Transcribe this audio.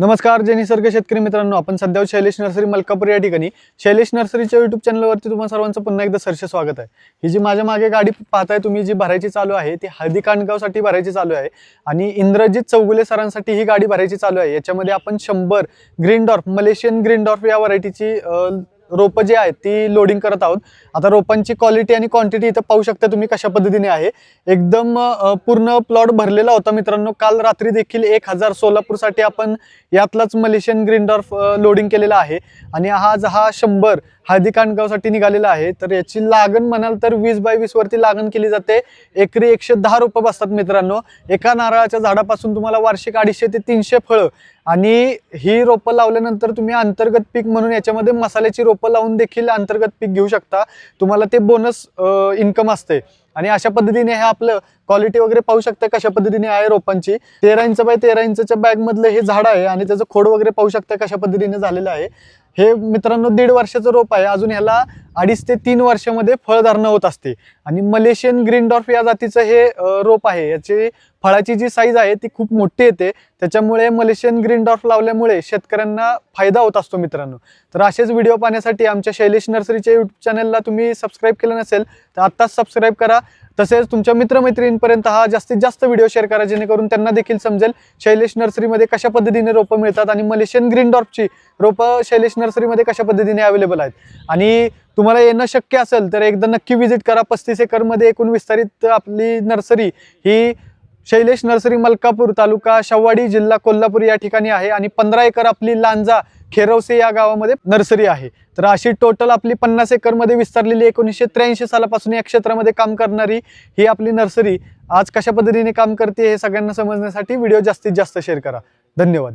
नमस्कार जय निसर्ग शेतकरी मित्रांनो. आपण सध्या शैलेश नर्सरी मलकापूर या ठिकाणी. शैलेश नर्सरीच्या युट्यूब चॅनलवरती तुम्हाला सर्वांचं पुन्हा एकदा सरसे स्वागत आहे. ही जी माझ्या मागे गाडी पाहताय तुम्ही जी भरायची चालू आहे ती हळदी कांडगावसाठी भरायची चालू आहे आणि इंद्रजित चौगुले सरांसाठी ही गाडी भरायची चालू आहे. याच्यामध्ये आपण शंभर green dwarf Malaysian green dwarf या व्हरायटीची रोपं जी आहेत ती लोडिंग करत आहोत. आता रोपांची क्वालिटी आणि क्वांटिटी इथं पाहू शकता तुम्ही कशा पद्धतीने आहे. एकदम पूर्ण प्लॉट भरलेला होता मित्रांनो. काल रात्री देखील एक हजार सोलापूरसाठी आपण यातलाच मलेशियन ग्रीनडॉर्फ लोडिंग केलेला आहे. आणि आज हा शंभर हळदी कांडगावसाठी निघालेला आहे. तर याची लागण म्हणाल तर वीस बाय वीस वरती लागण केली जाते. एकरी एकशे दहा रोपं बसतात मित्रांनो. एका नारळाच्या झाडापासून तुम्हाला वार्षिक अडीचशे ते तीनशे फळं आणि ही रोपं लावल्यानंतर तुम्ही अंतर्गत पीक म्हणून याच्यामध्ये मसाल्याची रोपं लावून देखील अंतर्गत पीक घेऊ शकता. तुम्हाला ते बोनस इन्कम असते. आणि अशा पद्धतीने हे आपलं क्वालिटी वगैरे पाहू शकता कशा पद्धतीने आहे रोपांची. तेरा इंच बाय तेरा इंचच्या बॅग मधलं हे झाड आहे आणि त्याचं खोड वगैरे पाहू शकता कशा पद्धतीने झालेलं आहे. हे मित्रांनो दीड वर्षाचं रोप आहे. अजून ह्याला अडीच ते तीन वर्षामध्ये फळधारणा होत असते. आणि मलेशियन ग्रीन डॉर्फ या जातीचं हे रोप आहे. याची फळाची जी साईज आहे ती खूप मोठी येते. त्याच्यामुळे मलेशियन ग्रीन डॉर्फ लावल्यामुळे शेतकऱ्यांना फायदा होत असतो मित्रांनो. तर असेच व्हिडिओ पाहण्यासाठी आमच्या शैलेश नर्सरीच्या यूट्यूब चॅनलला तुम्ही सबस्क्राईब केलं नसेल तर आत्ताच सबस्क्राईब करा. तसेच तुमच्या मित्रमैत्रिणींपर्यंत हा जास्तीत जास्त व्हिडिओ शेअर करा जेणेकरून त्यांना देखील समजेल शैलेश नर्सरीमध्ये कशा पद्धतीने रोपं मिळतात आणि मलेशियन ग्रीन डॉर्फची रोपं शैलेश नर्सरीमध्ये कशा पद्धतीने अवेलेबल आहेत. आणि तुम्हाला येणं शक्य असेल तर एकदा नक्की व्हिजिट करा. पस्तीस एकरमध्ये एकूण विस्तारित आपली नर्सरी ही शैलेश नर्सरी मलकापूर तालुका शव्वाडी जिल्हा कोल्हापूर या ठिकाणी आहे आणि पंधरा एकर आपली लांजा खेरवसे या गावामध्ये नर्सरी आहे. तर अशी टोटल आपली पन्नास एकरमध्ये विस्तारलेली एकोणीसशे त्र्याऐंशी सालापासून या क्षेत्रामध्ये काम करणारी ही आपली नर्सरी आज कशा पद्धतीने काम करते हे सगळ्यांना समजण्यासाठी व्हिडिओ जास्तीत जास्त शेअर करा. धन्यवाद.